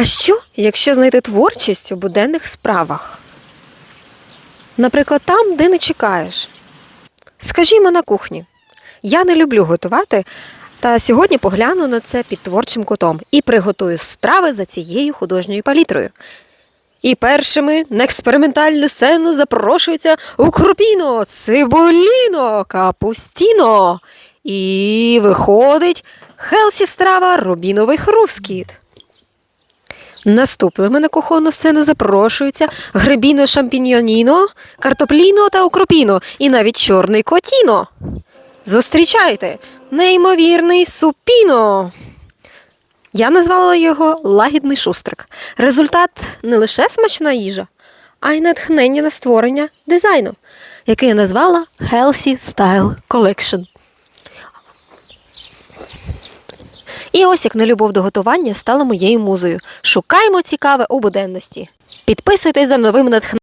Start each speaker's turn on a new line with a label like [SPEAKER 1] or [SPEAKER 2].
[SPEAKER 1] А що, якщо знайти творчість у буденних справах? Наприклад, там, де не чекаєш. Скажімо, на кухні. Я не люблю готувати, та сьогодні погляну на це під творчим кутом і приготую страви за цією художньою палітрою. І першими на експериментальну сцену запрошується Укрупіно, Цибуліно, Капустіно. І виходить Хелсі страва Рубіновий хрускіт. Наступними на кухонну сцену запрошуються гребіно шампіньйоніно, картопліно та укропіно і навіть чорний котіно. Зустрічайте неймовірний супіно. Я назвала його лагідний шустрик. Результат не лише смачна їжа, а й натхнення на створення дизайну, який я назвала Healthy Style Collection. І ось як нелюбов до готування стала моєю музою. Шукаємо цікаве у буденності. Підписуйтесь за новим натхненням.